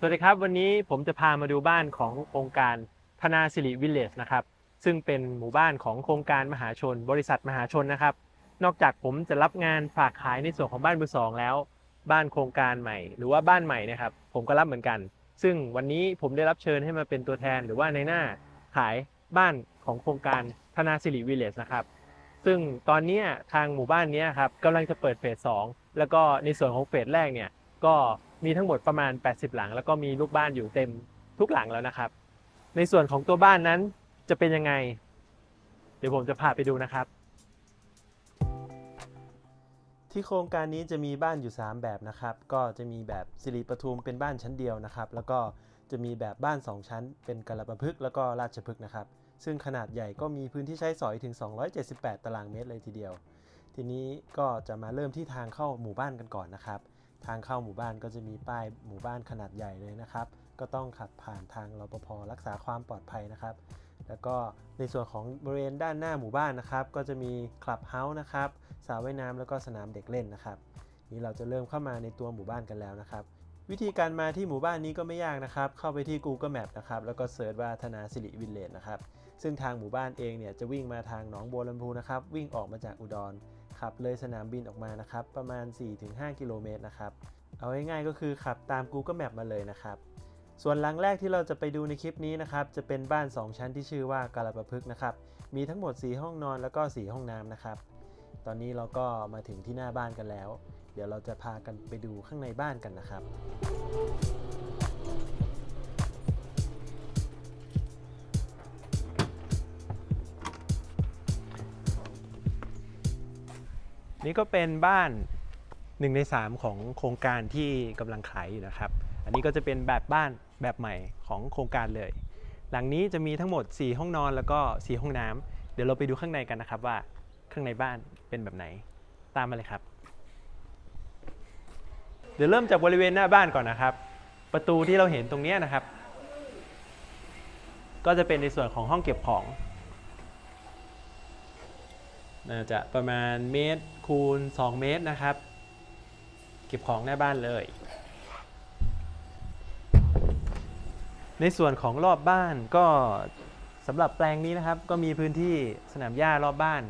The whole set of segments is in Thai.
สวัสดีครับ วันนี้ผมจะพามาดูบ้านของโครงการธนาสิริวิลเลจนะครับ ซึ่งเป็นหมู่บ้านของโครงการมหาชน บริษัทมหาชนนะครับ นอกจากผมจะรับงานฝากขายในส่วนของบ้านมือสองแล้ว บ้านโครงการใหม่ หรือว่าบ้านใหม่นะครับ ผมก็รับเหมือนกัน ซึ่งวันนี้ผมได้รับเชิญให้มาเป็นตัวแทน หรือว่าในหน้าขายบ้านของโครงการธนาสิริวิลเลจนะครับ ซึ่งตอนนี้ทางหมู่บ้านนี้ครับกำลังจะเปิดเฟสสองแล้วก็ในส่วนของเฟสแรกเนี่ยก็ มีทั้งหมดประมาณ 80 หลัง แล้วก็มีลูกบ้านอยู่เต็มทุกหลังแล้วนะครับ ในส่วนของตัวบ้านนั้นจะเป็นยังไง เดี๋ยวผมจะพาไปดูนะครับ ที่โครงการนี้จะมีบ้านอยู่ 3 แบบนะครับ ก็จะมีแบบสิริปทุมเป็นบ้านชั้นเดียวนะครับ แล้วก็จะมีแบบบ้าน 2 ชั้น เป็นกระปะพฤกษ์แล้วก็ราชพฤกษ์นะครับ ซึ่งขนาดใหญ่ก็มีพื้นที่ใช้สอยถึง 278 ตารางเมตรเลยทีเดียว ทีนี้ก็จะมาเริ่มที่ทางเข้าหมู่บ้านกันก่อนนะครับ ทางเข้าหมู่บ้านก็จะมีป้ายหมู่บ้านขนาดใหญ่เลยนะครับ ก็ต้องขับผ่านทางรปภรักษาความปลอดภัยนะครับ แล้วก็ในส่วนของบริเวณด้านหน้าหมู่บ้านนะครับ ก็จะมีคลับเฮาส์นะครับสระว่ายน้ำแล้วก็สนามเด็กเล่นนะครับนี่เราจะเริ่มเข้ามาในตัวหมู่บ้านกันแล้วนะครับ วิธีการมาที่หมู่บ้านนี้ก็ไม่ยากนะครับ เข้าไปที่ Google Map นะครับแล้วก็เสิร์ชว่าธนาสิริวิลเลจนะครับซึ่งทางหมู่บ้านเองเนี่ยจะวิ่งมาทางหนองบัวลำพูนะครับวิ่งออกมาจากอุดร ขับเลยสนามบินออกมานะครับ ประมาณ 4-5 กิโลเมตรนะครับ เอาง่ายๆก็คือขับตาม Google Map มาเลยนะครับ ส่วนหลังแรกที่เราจะไปดูในคลิปนี้นะครับ จะเป็นบ้าน 2 ชั้นที่ชื่อว่ากาลปะพฤกนะครับ มีทั้งหมด 4 ห้องนอนแล้วก็ 4 ห้องน้ำนะครับ ตอนนี้เราก็มาถึงที่หน้าบ้านกันแล้ว เดี๋ยวเราจะพากันไปดูข้างในบ้านกันนะครับ นี่ก็เป็นบ้านหนึ่งใน3ของโครงการที่กำลังขายอยู่นะครับ อันนี้ก็จะเป็นแบบบ้านแบบใหม่ของโครงการเลย หลังนี้จะมีทั้งหมด 4 ห้องนอนแล้วก็ 4 ห้องน้ำเดี๋ยวเราไปดูข้างในกันนะครับว่าข้างในบ้านเป็นแบบไหน ตามมาเลยครับ เดี๋ยวเริ่มจากบริเวณหน้าบ้านก่อนนะครับ ประตูที่เราเห็นตรงนี้นะครับ ก็จะเป็นในส่วนของห้องเก็บของ น่าจะประมาณเมตรคูณ 2 เมตรนะครับ เก็บของหน้าบ้านเลย ในส่วนของรอบบ้านก็สำหรับแปลงนี้นะครับ ก็มีพื้นที่สนามหญ้ารอบบ้าน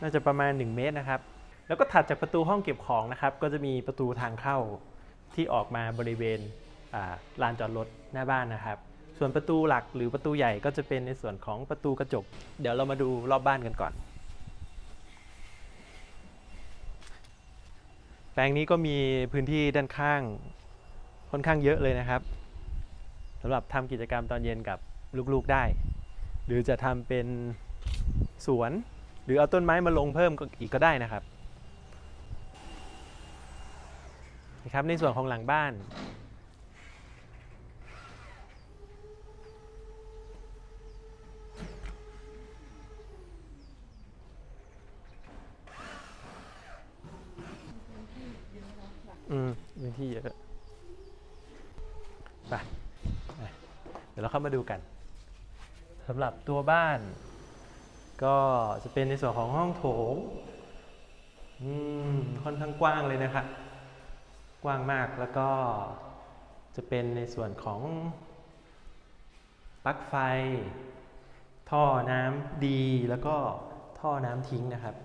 น่าจะประมาณ 1 เมตรนะครับ แล้วก็ถัดจากประตูห้องเก็บของนะครับ ก็จะมีประตูทางเข้าที่ออกมาบริเวณลานจอดรถหน้าบ้านนะครับ ส่วนประตูหลักหรือประตูใหญ่ก็จะเป็นในส่วนของประตูกระจก เดี๋ยวเรามาดูรอบบ้านกันก่อน แปลงนี้ก็มีพื้นที่ด้านข้างค่อนข้างเยอะเลยนะครับสำหรับทำกิจกรรมตอนเย็นกับลูกๆได้ หรือจะทำเป็นสวน หรือเอาต้นไม้มาลงเพิ่มอีกก็ได้นะครับนะครับในส่วนของหลังบ้าน อืมพื้น ที่เยอะไปเดี๋ยวเราเข้ามาดูกันสำหรับตัวบ้าน ก็จะเป็นในส่วนของห้องโถงอืมค่อนข้างกว้างเลยนะครับกว้างมากแล้วก็จะเป็นในส่วนของปลั๊กไฟ ท่อน้ำดีแล้วก็ท่อน้ำทิ้งนะครับ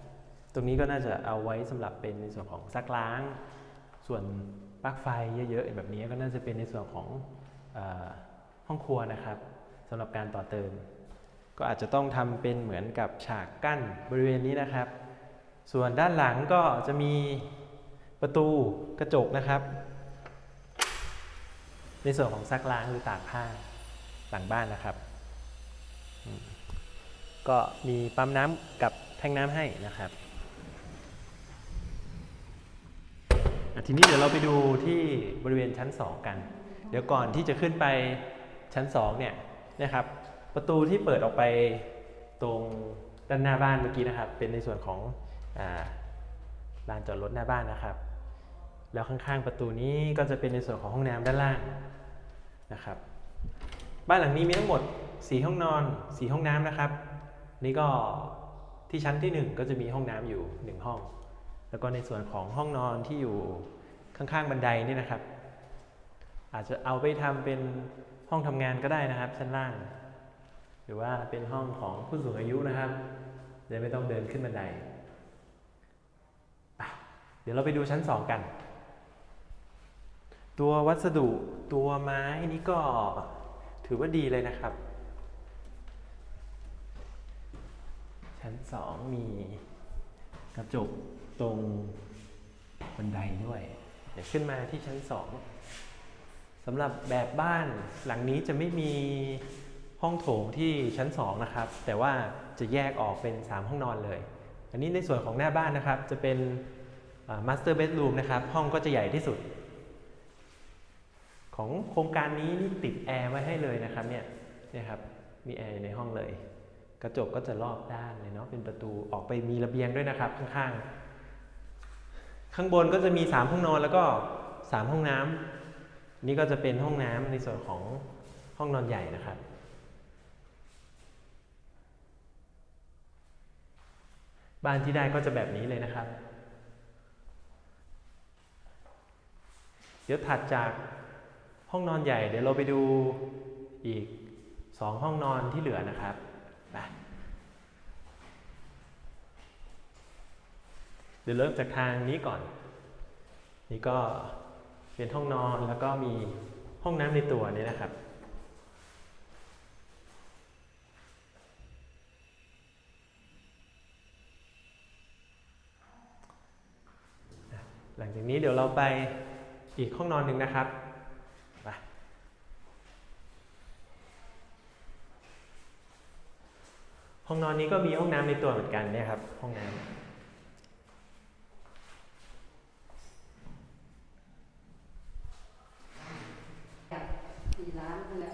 ตรงนี้ก็น่าจะเอาไว้สำหรับเป็นในส่วนของซักล้าง ส่วน ปลั๊กไฟเยอะๆแบบนี้ก็น่าจะเป็นในส่วนของอห้องครัวนะครับสำหรับการต่อเติม ก็อาจจะต้องทำเป็นเหมือนกับฉากกั้นบริเวณนี้นะครับ ส่วนด้านหลังก็จะมีประตูกระจกนะครับ ในส่วนของซักล้างหรือตากผ้าหลังบ้านนะครับ ก็มีปั๊มน้ำกับแทงน้ำให้นะครับ อะ ทีนี้เดี๋ยวเราไปดูที่บริเวณชั้น 2 กัน เดี๋ยวก่อนที่จะขึ้นไปชั้น2เนี่ยนะครับประตูที่เปิดออกไปตรงด้านหน้าบ้านเมื่อกี้นะครับ เป็นในส่วนของลานจอดรถหน้าบ้านนะครับ แล้วข้างๆประตูนี้ก็จะเป็นในส่วนของห้องน้ำด้านล่างนะครับ บ้านหลังนี้มีทั้งหมด 4 ห้องนอน 4 ห้องน้ำนะครับ นี่ก็ที่ชั้นที่ 1 ก็จะมีห้องน้ำอยู่ 1 ห้อง แล้วก็ในส่วนของห้องนอนที่อยู่ ข้างๆบันไดนี่นะครับ อาจจะเอาไปทำเป็นห้องทำงานก็ได้นะครับ ชั้นล่าง หรือว่าเป็นห้องของผู้สูงอายุนะครับจะไม่ต้องเดินขึ้นบันได เดี๋ยวเราไปดูชั้นสองกัน ตัววัสดุตัวไม้นี่ก็ถือว่าดีเลยนะครับ ชั้นสองมีกระจกตรงบันไดด้วย เดี๋ยวขึ้นมาที่ชั้นสองสำหรับแบบบ้านหลังนี้จะไม่มีห้องโถงที่ชั้นสองนะครับ แต่ว่าจะแยกออกเป็น 3 ห้องนอนเลย อันนี้ในส่วนของหน้าบ้านนะครับ จะเป็นมาสเตอร์เบดรูมนะครับ ห้องก็จะใหญ่ที่สุด ของโครงการนี้นี่ติดแอร์ไว้ให้เลยนะครับเนี่ยนี่ยครับมีแอร์อยู่ในห้องเลย กระจกก็จะรอบด้านเลยเนาะเป็นประตูออกไปมีระเบียงด้วยนะครับข้างๆ ข้างบนก็จะมี 3 ห้องนอนแล้วก็ 3 ห้องน้ำนี่ก็จะเป็นห้องน้ำในส่วนของห้องนอนใหญ่นะครับ บ้านที่ได้ก็จะแบบนี้เลยนะครับ เดี๋ยวถัดจากห้องนอนใหญ่ เดี๋ยวเราไปดูอีกสองห้องนอนที่เหลือนะครับไป เดี๋ยวเริ่มจากทางนี้ก่อน นี่ก็เป็นห้องนอนแล้วก็มีห้องน้ำในตัวนี้นะครับ หลังจากนี้เดี๋ยวเราไปอีกห้องนอนหนึ่งนะครับไปห้องนอนนี้ก็มีห้องน้ำในตัวเหมือนกันเนี่ยครับ ห้องน้ำ สี่ล้านนั่นแหละ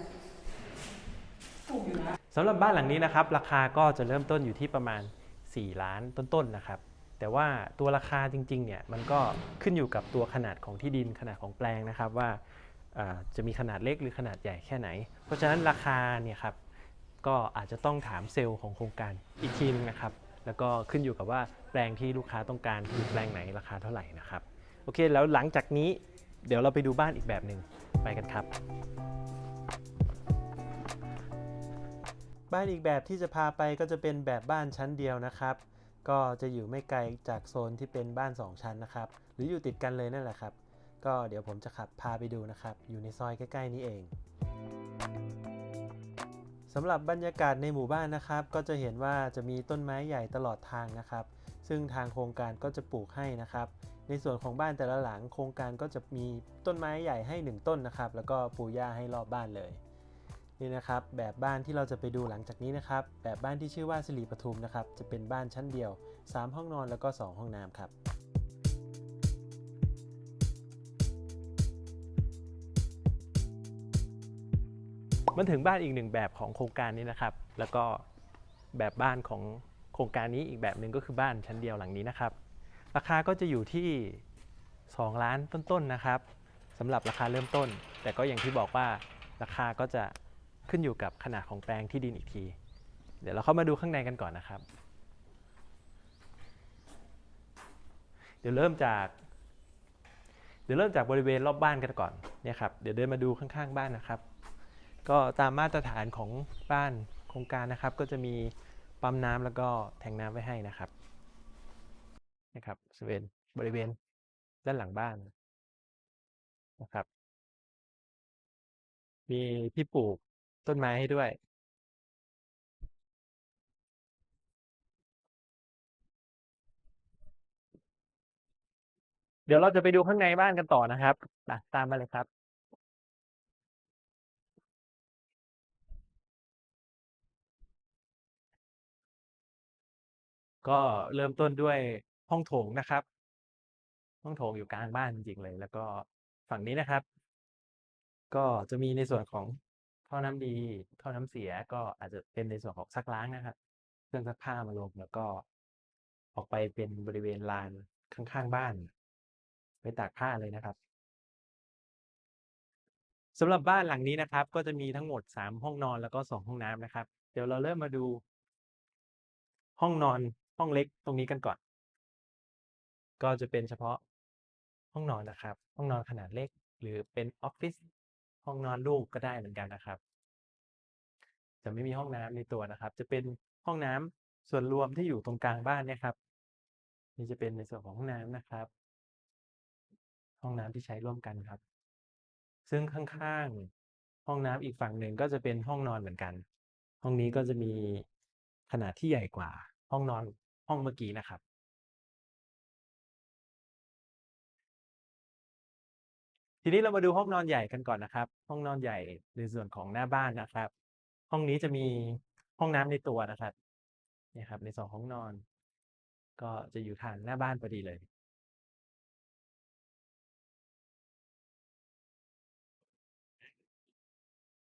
ถูกอยู่นะ สำหรับบ้านหลังนี้นะครับ ราคาก็จะเริ่มต้นอยู่ที่ประมาณ 4 ล้านต้นๆนะครับ แต่ว่าตัวราคาจริงๆเนี่ยมันก็ขึ้นอยู่กับตัวขนาดของที่ดินขนาดของแปลงนะครับว่าอ่าจะมีขนาดเล็กหรือขนาดใหญ่แค่ไหน เพราะฉะนั้นราคาเนี่ยครับก็อาจจะต้องถามเซลล์ของโครงการอีกทีนึงนะครับ แล้วก็ขึ้นอยู่กับว่าแปลงที่ลูกค้าต้องการคือแปลงไหนราคาเท่าไหร่นะครับ โอเค แล้วหลังจากนี้เดี๋ยวเราไปดูบ้านอีกแบบหนึ่งไปกันครับ บ้านอีกแบบที่จะพาไปก็จะเป็นแบบบ้านชั้นเดียวนะครับ ก็จะอยู่ไม่ไกลจากโซนที่เป็นบ้าน 2 ชั้นนะครับ หรืออยู่ติดกันเลยนั่นแหละครับ ก็เดี๋ยวผมจะขับพาไปดูนะครับ อยู่ในซอยใกล้ๆนี้เองสำหรับบรรยากาศในหมู่บ้านนะครับ ก็จะเห็นว่าจะมีต้นไม้ใหญ่ตลอดทางนะครับ ซึ่งทางโครงการก็จะปลูกให้นะครับ ในส่วนของบ้านแต่ละหลังโครงการก็จะมีต้นไม้ใหญ่ให้หนึ่งต้นนะครับ แล้วก็ปูหญ้าให้รอบบ้านเลย นี่นะครับแบบบ้านที่เราจะไปดูหลังจากนี้นะครับแบบบ้านที่ชื่อว่าสิริปทุมนะครับจะเป็นบ้านชั้นเดียว 3 ห้องนอนแล้วก็ 2 ห้องน้ำครับมันถึงบ้านอีกหนึ่งแบบของโครงการนี้นะครับ แล้วก็แบบบ้านของโครงการนี้อีกแบบหนึ่งก็คือบ้านชั้นเดียวหลังนี้นะครับ ราคาก็จะอยู่ที่ 2 ล้านต้นๆนะครับสำหรับราคาเริ่มต้น แต่ก็อย่างที่บอกว่าราคาก็จะ ขึ้นอยู่กับขนาดของแปลงที่ดินอีกที เดี๋ยวเราเข้ามาดูข้างในกันก่อนนะครับ เดี๋ยวเริ่มจาก เดี๋ยวเริ่มจากบริเวณรอบบ้านกันก่อนเนี่ยครับ เดี๋ยวเดินมาดูข้างๆบ้านนะครับ ก็ตามมาตรฐานของบ้านโครงการนะครับ ก็จะมีปั๊มน้ำแล้วก็แทงน้ำไว้ให้นะครับนะครับบริเวณบริเวณด้านหลังบ้านนะครับ มีที่ปลูก ต้นไม้ให้ด้วย เดี๋ยวเราจะไปดูข้างในบ้านกันต่อนะครับตามมาเลยครับก็เริ่มต้นด้วยห้องโถงนะครับ ห้องโถงอยู่กลางบ้านจริงๆเลย แล้วก็ฝั่งนี้นะครับ ก็จะมีในส่วนของ ท่อน้ำดีท่อน้ำเสียก็อาจจะเป็นในส่วนของซักล้างนะครับ เครื่องซักผ้ามาลงแล้วก็ ออกไปเป็นบริเวณลานข้างๆบ้านไว้ตากผ้าเลยนะครับสำหรับบ้านหลังนี้นะครับ ก็จะมีทั้งหมดสามห้องนอนแล้วก็สองห้องน้ำนะครับ เดี๋ยวเราเริ่มมาดู ห้องนอนห้องเล็กตรงนี้กันก่อน ก็จะเป็นเฉพาะห้องนอนนะครับ ห้องนอนขนาดเล็ก หรือเป็นออฟฟิศ ห้องนอนลูกก็ได้เหมือนกันนะครับ จะไม่มีห้องน้ำในตัวนะครับ จะเป็นห้องน้ำส่วนรวมที่อยู่ตรงกลางบ้านเนี่ยครับ นี่จะเป็นในส่วนของห้องน้ำนะครับ ห้องน้ำที่ใช้ร่วมกันครับ ซึ่งข้างๆห้องน้ำอีกฝั่งหนึ่งก็จะเป็นห้องนอนเหมือนกัน ห้องนี้ก็จะมีขนาดที่ใหญ่กว่าห้องนอนห้องเมื่อกี้นะครับ ทีนี้เรามาดูห้องนอนใหญ่กันก่อนนะครับ ห้องนอนใหญ่ในส่วนของหน้าบ้านนะครับ ห้องนี้จะมีห้องน้ำในตัวนะครับนี่ครับ ในสองห้องนอน ก็จะอยู่ทางหน้าบ้านพอดีเลย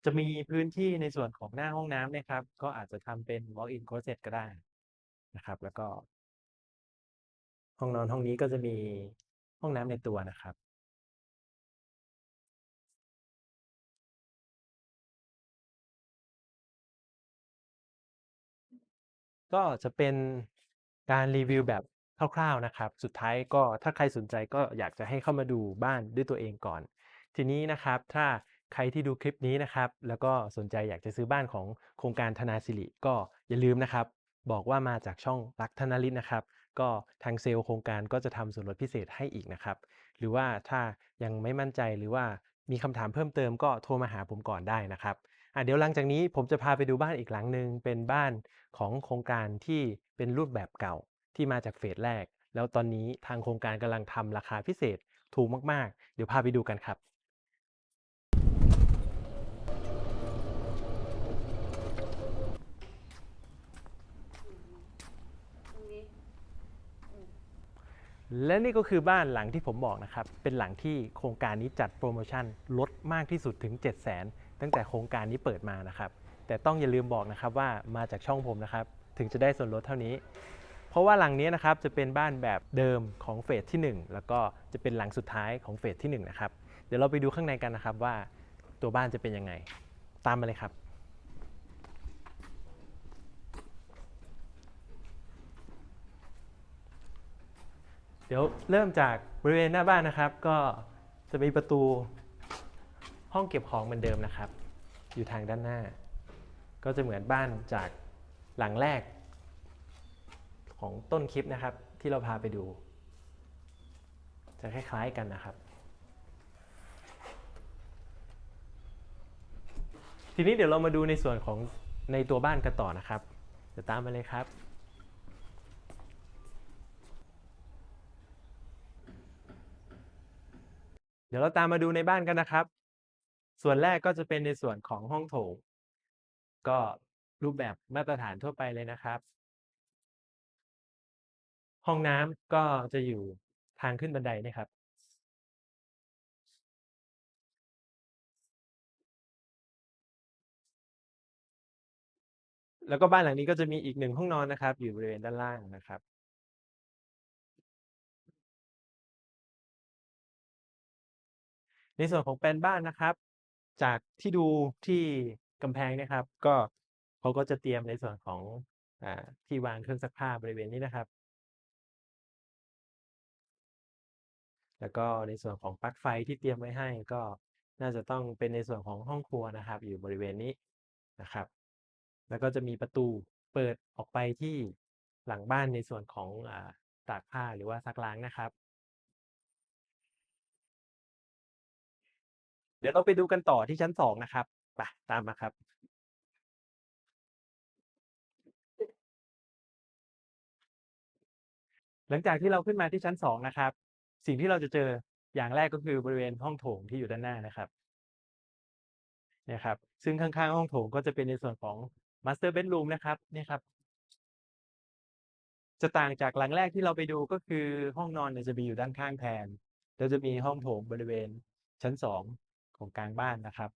จะมีพื้นที่ในส่วนของหน้าห้องน้ำนะครับ ก็อาจจะทำเป็น walk-in closet ก็ได้นะครับ แล้วก็ ห้องนอนห้องนี้ก็จะมีห้องน้ำในตัวนะครับ ก็จะเป็นการรีวิวแบบคร่าวๆนะครับ สุดท้ายก็ถ้าใครสนใจก็อยากจะให้เข้ามาดูบ้านด้วยตัวเองก่อน ทีนี้นะครับถ้าใครที่ดูคลิปนี้นะครับ แล้วก็สนใจอยากจะซื้อบ้านของโครงการธนาสิริก็อย่าลืมนะครับ บอกว่ามาจากช่องรักธนาลิตนะครับ ก็ทางเซลล์โครงการก็จะทำส่วนลดพิเศษให้อีกนะครับ หรือว่าถ้ายังไม่มั่นใจหรือว่ามีคำถามเพิ่มเติมก็โทรมาหาผมก่อนได้นะครับ อะเดี๋ยวหลังจากนี้ผมจะพาไปดูบ้านอีกหลังหนึ่งเป็นบ้านของโครงการที่เป็นรูปแบบเก่าที่มาจากเฟสแรก แล้วตอนนี้ทางโครงการกำลังทำราคาพิเศษถูกมากๆ เดี๋ยวพาไปดูกันครับและนี่ก็คือบ้านหลังที่ผมบอกนะครับ เป็นหลังที่โครงการนี้จัดโปรโมชั่นลดมากที่สุดถึง 7 0 0 0 0 ตั้งแต่โครงการนี้เปิดมานะครับ แต่ต้องอย่าลืมบอกนะครับว่ามาจากช่องผมนะครับ ถึงจะได้ส่วนลดเท่านี้ เพราะว่าหลังนี้นะครับจะเป็นบ้านแบบเดิมของเฟสที่ 1 แล้วก็จะเป็นหลังสุดท้ายของเฟสที่1นะครับเดี๋ยวเราไปดูข้างในกันนะครับว่าตัวบ้านจะเป็นยังไง ตามมาเลยครับเดี๋ยวเริ่มจากบริเวณหน้าบ้านนะครับ ก็จะมีประตู ห้องเก็บของเหมือนเดิมนะครับ อยู่ทางด้านหน้า ก็จะเหมือนบ้านจากหลังแรก ของต้นคลิปนะครับ ที่เราพาไปดู จะคล้ายๆกันนะครับ ทีนี้เดี๋ยวเรามาดูในส่วนของในตัวบ้านกันต่อนะครับเดี๋ยวตามมาเลยครับเดี๋ยวเราตามมาดูในบ้านกันนะครับ ส่วนแรกก็จะเป็นในส่วนของห้องโถง ก็รูปแบบมาตรฐานทั่วไปเลยนะครับ ห้องน้ำก็จะอยู่ทางขึ้นบันไดนะครับ แล้วก็บ้านหลังนี้ก็จะมีอีกหนึ่งห้องนอนนะครับ อยู่บริเวณด้านล่างนะครับในส่วนของแปลนบ้านนะครับ จากที่ดูที่กำแพงนะครับ ก็เขาก็จะเตรียมในส่วนของอที่วางเครื่องซักผ้าบริเวณนี้นะครับ แล้วก็ในส่วนของปลั๊กไฟที่เตรียมไว้ให้ก็น่าจะต้องเป็นในส่วนของห้องครัวนะครับ อยู่บริเวณนี้นะครับ แล้วก็จะมีประตูเปิดออกไปที่หลังบ้านในส่วนของอตากผ้าหรือว่าซักล้างนะครับ ดี๋ยวเราไปดูกันต่อที่ชั้นสองนะครับไปตามมาครับ หลังจากที่เราขึ้นมาที่ชั้นสองนะครับ สิ่งที่เราจะเจออย่างแรกก็คือบริเวณห้องโถงที่อยู่ด้านหน้านะครับเนี่ยครับ ซึ่งข้างๆ ห้องโถงก็จะเป็นในส่วนของ master bedroom นะครับเนี่ยครับ จะต่างจากหลังแรกที่เราไปดูก็คือห้องนอนเนี่ยจะมีอยู่ด้านข้างแทน แล้วจะมีห้องโถงบริเวณชั้นสอง ของกลางบ้านนะครับ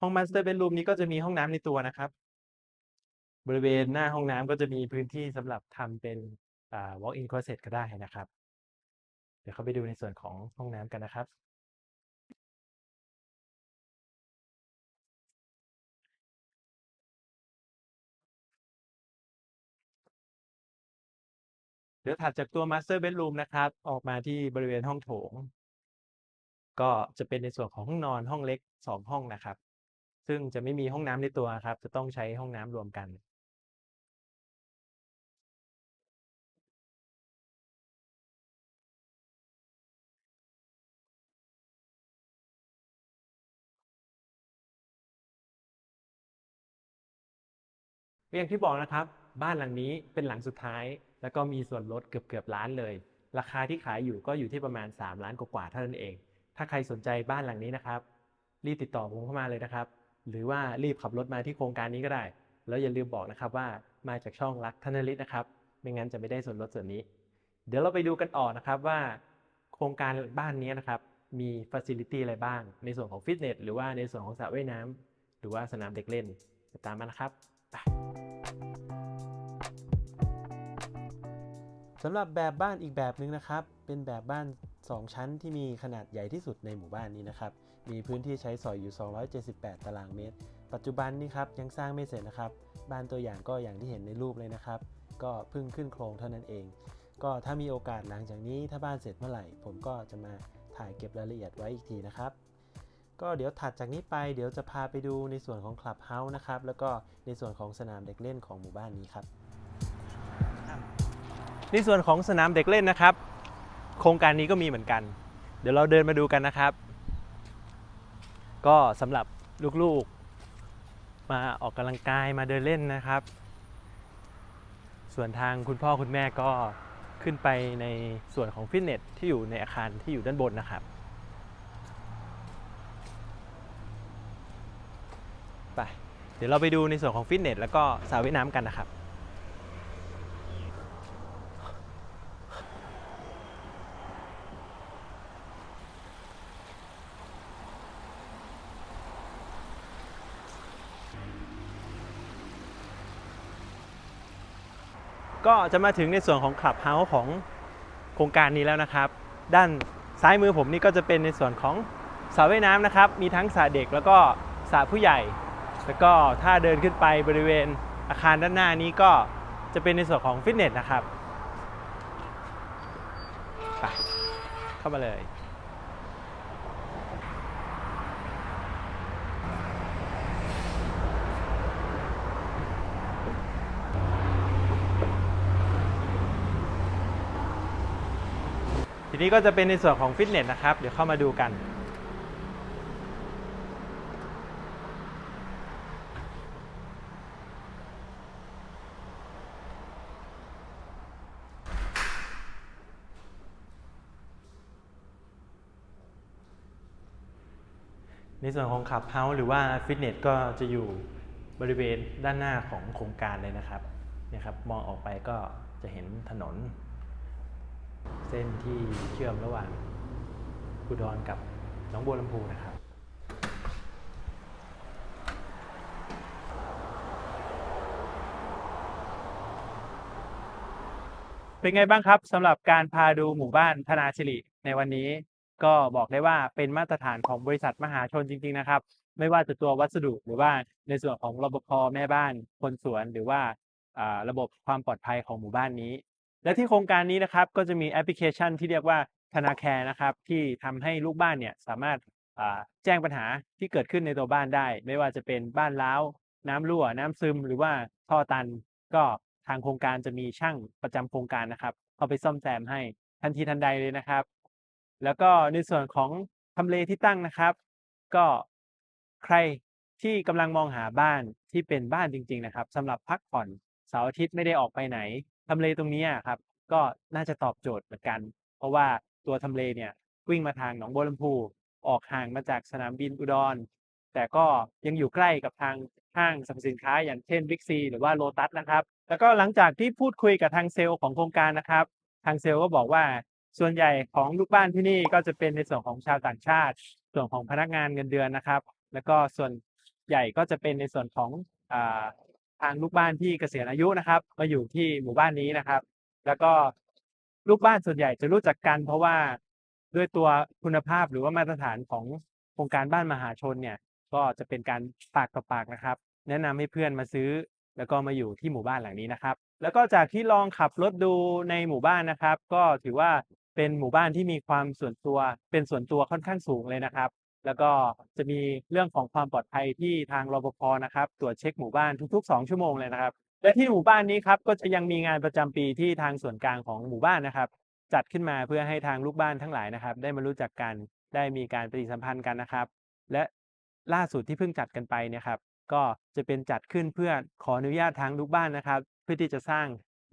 ห้อง master bedroom นี้ก็จะมีห้องน้ำในตัวนะครับ บริเวณหน้าห้องน้ำก็จะมีพื้นที่สำหรับทำเป็นอ่า walk-in closet ก็ได้นะครับ เดี๋ยวเข้าไปดูในส่วนของห้องน้ำกันนะครับเดี๋ยวถัดจากตัว master bedroom นะครับ ออกมาที่บริเวณห้องโถง ก็จะเป็นในส่วนของห้องนอนห้องเล็ก 2 ห้องนะครับ ซึ่งจะไม่มีห้องน้ำในตัวครับ จะต้องใช้ห้องน้ำรวมกันอย่างที่บอกนะครับ บ้านหลังนี้เป็นหลังสุดท้าย แล้วก็มีส่วนลดเกือบเกือบล้านเลย ราคาที่ขายอยู่ก็อยู่ที่ประมาณ 3 ล้านกว่าเท่านั้นเอง ถ้าใครสนใจบ้านหลังนี้นะครับ รีบติดต่อผมเข้ามาเลยนะครับ หรือว่ารีบขับรถมาที่โครงการนี้ก็ได้ แล้วอย่าลืมบอกนะครับว่ามาจากช่องรักธนฤทธิ์นะครับ ไม่งั้นจะไม่ได้ส่วนลดส่วนนี้ เดี๋ยวเราไปดูกันต่อนะครับว่า โครงการบ้านนี้นะครับ มีฟัซิลิตี้อะไรบ้าง ในส่วนของฟิตเนสหรือว่าในส่วนของสระว่ายน้ำหรือว่าสนามเด็กเล่นติดตามมานะครับไปสำหรับแบบบ้านอีกแบบหนึ่งนะครับ เป็นแบบบ้าน 2 ชั้นที่มีขนาดใหญ่ที่สุดในหมู่บ้านนี้นะครับ มีพื้นที่ใช้สอยอยู่ 278 ตารางเมตร ปัจจุบันนี้ครับยังสร้างไม่เสร็จนะครับ บ้านตัวอย่างก็อย่างที่เห็นในรูปเลยนะครับ ก็เพิ่งขึ้นโครงเท่านั้นเอง ก็ถ้ามีโอกาสหลังจากนี้ถ้าบ้านเสร็จเมื่อไหร่ ผมก็จะมาถ่ายเก็บรายละเอียดไว้อีกทีนะครับ ก็เดี๋ยวถัดจากนี้ไปเดี๋ยวจะพาไปดูในส่วนของคลับเฮาส์นะครับ แล้วก็ในส่วนของสนามเด็กเล่นของหมู่บ้านนี้ครับในส่วนของสนามเด็กเล่นนะครับ ครงการนี้ก็มีเหมือนกัน เดี๋ยวเราเดินมาดูกันนะครับ ก็สำหรับลูกๆ มาออกกำลังกายมาเดินเล่นนะครับ ส่วนทางคุณพ่อคุณแม่ก็ขึ้นไปในส่วนของฟิตเนสที่อยู่ในอาคารที่อยู่ด้านบนนะครับไปเดี๋ยวเราไปดูในส่วนของฟิตเนสแล้วก็สระว่ายน้ำกันนะครับ ก็จะมาถึงในส่วนของคลับเฮาส์ของโครงการนี้แล้วนะครับ ด้านซ้ายมือผมนี่ก็จะเป็นในส่วนของสระว่ายน้ำนะครับ มีทั้งสระเด็กแล้วก็สระผู้ใหญ่ แล้วก็ถ้าเดินขึ้นไปบริเวณอาคารด้านหน้านี้ก็จะเป็นในส่วนของฟิตเนสนะครับไปเข้ามาเลย ทีนี้ก็จะเป็นในส่วนของฟิตเนสนะครับ เดี๋ยวเข้ามาดูกัน ในส่วนของขับเฮาส์หรือว่าฟิตเนสก็จะอยู่บริเวณด้านหน้าของโครงการเลยนะครับ เนี่ยครับ มองออกไปก็จะเห็นถนน เส้นที่เชื่อมระหว่างอุดรกับหนองบัวลำพูนะครับ เป็นไงบ้างครับสำหรับการพาดูหมู่บ้านธนาสิริในวันนี้ก็บอกได้ว่าเป็นมาตรฐานของบริษัทมหาชนจริง ๆ นะครับ ไม่ว่าจะตัววัสดุหรือว่าในส่วนของรปภแม่บ้านคนสวนหรือว่าอ่าระบบความปลอดภัยของหมู่บ้านนี้ และที่โครงการนี้นะครับก็จะมีแอปพลิเคชันที่เรียกว่าธนาแคร์นะครับที่ทำให้ลูกบ้านเนี่ยสามารถแจ้งปัญหาที่เกิดขึ้นในตัวบ้านได้ ไม่ว่าจะเป็นบ้านร้าวน้ำรั่วน้ำซึม หรือว่าท่อตัน ก็ทางโครงการจะมีช่างประจำโครงการนะครับเข้าไปซ่อมแซมให้ทันทีทันใดเลยนะครับ แล้วก็ในส่วนของทำเลที่ตั้งนะครับ ก็ใครที่กำลังมองหาบ้านที่เป็นบ้านจริง ๆ นะครับสำหรับพักผ่อนเสาร์อาทิตย์ไม่ได้ออกไปไหน ทำเลตรงนี้อะครับ ก็น่าจะตอบโจทย์เหมือนกัน เพราะว่าตัวทำเลเนี่ยวิ่งมาทางหนองบัวลำพูออกห่างมาจากสนามบินอุดร แต่ก็ยังอยู่ใกล้กับทางห้างสรรพสินค้า อย่างเช่นบิ๊กซีหรือว่าโลตัสนะครับ แล้วก็หลังจากที่พูดคุยกับทางเซลล์ของโครงการนะครับ ทางเซลล์ก็บอกว่าส่วนใหญ่ของลูกบ้านที่นี่ก็จะเป็นในส่วนของชาวต่างชาติ ส่วนของพนักงานเงินเดือนนะครับ แล้วก็ส่วนใหญ่ก็จะเป็นในส่วนของ ทางลูกบ้านที่เกษียณอายุนะครับ มาอยู่ที่หมู่บ้านนี้นะครับ แล้วก็ลูกบ้านส่วนใหญ่จะรู้จักกัน เพราะว่าด้วยตัวคุณภาพหรือว่ามาตรฐานของโครงการบ้านมหาชนเนี่ย ก็จะเป็นการปากต่อปากนะครับ แนะนำให้เพื่อนมาซื้อ แล้วก็มาอยู่ที่หมู่บ้านหลังนี้นะครับ แล้วก็จากที่ลองขับรถดูในหมู่บ้านนะครับ ก็ถือว่าเป็นหมู่บ้านที่มีความส่วนตัวเป็นส่วนตัวค่อนข้างสูงเลยนะครับ แล้วก็จะมีเรื่องของความปลอดภัยที่ทางรปภนะครับตรวจเช็คหมู่บ้านทุกๆ 2 ชั่วโมงเลยนะครับ และที่หมู่บ้านนี้ครับก็จะยังมีงานประจำปีที่ทางส่วนกลางของหมู่บ้านนะครับ จัดขึ้นมาเพื่อให้ทางลูกบ้านทั้งหลายนะครับ ได้มารู้จักกันได้มีการปฏิสัมพันธ์กันนะครับ และล่าสุดที่เพิ่งจัดกันไปเนี่ยครับ ก็จะเป็นจัดขึ้นเพื่อขออนุญาตทางลูกบ้านนะครับ เพื่อที่จะสร้าง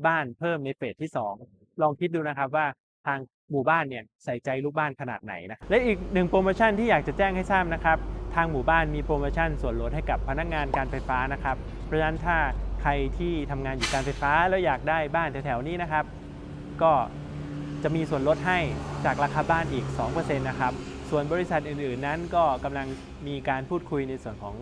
บ้านเพิ่มในเฟสที่ 2 ลองคิดดูนะครับว่า ทางหมู่บ้านเนี่ยใส่ใจลูกบ้านขนาดไหนนะและอีกหนึ่งโปรโมชั่นที่อยากจะแจ้งให้ทราบนะครับ ทางหมู่บ้านมีโปรโมชั่นส่วนลดให้กับพนักงานการไฟฟ้านะครับ เพราะฉะนั้นถ้าใครที่ทำงานอยู่การไฟฟ้าแล้วอยากได้บ้านแถวๆนี้นะครับ ก็จะมีส่วนลดให้จากราคาบ้านอีก 2%นะครับ ส่วนบริษัทอื่นๆ นั้นก็กำลังมีการพูดคุยในส่วนของ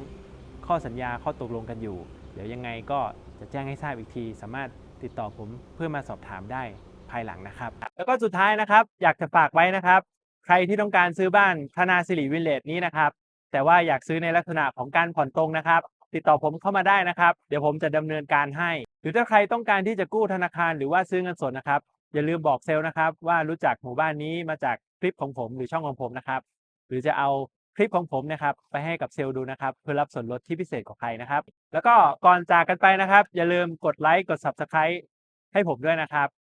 ข้อสัญญาข้อตกลงกันอยู่ เดี๋ยวยังไงก็จะแจ้งให้ทราบอีกที สามารถติดต่อผมเพื่อมาสอบถามได้ ภายหลังนะครับ แล้วก็สุดท้ายนะครับ อยากจะฝากไว้นะครับ ใครที่ต้องการซื้อบ้านธนาสิริวิลเลจนี้นะครับ แต่ว่าอยากซื้อในลักษณะของการผ่อนตรงนะครับ ติดต่อผมเข้ามาได้นะครับ เดี๋ยวผมจะดำเนินการให้ หรือถ้าใครต้องการที่จะกู้ธนาคารหรือว่าซื้อเงินสดนะครับ อย่าลืมบอกเซลล์นะครับว่ารู้จักหมู่บ้านนี้มาจากคลิปของผมหรือช่องของผมนะครับ หรือจะเอาคลิปของผมนะครับไปให้กับเซลล์ดูนะครับ เพื่อรับส่วนลดที่พิเศษกว่าใครนะครับ แล้วก็ก่อนจากกันไปนะครับ อย่าลืมกดไลค์กด Subscribe ให้ผมด้วยนะครับ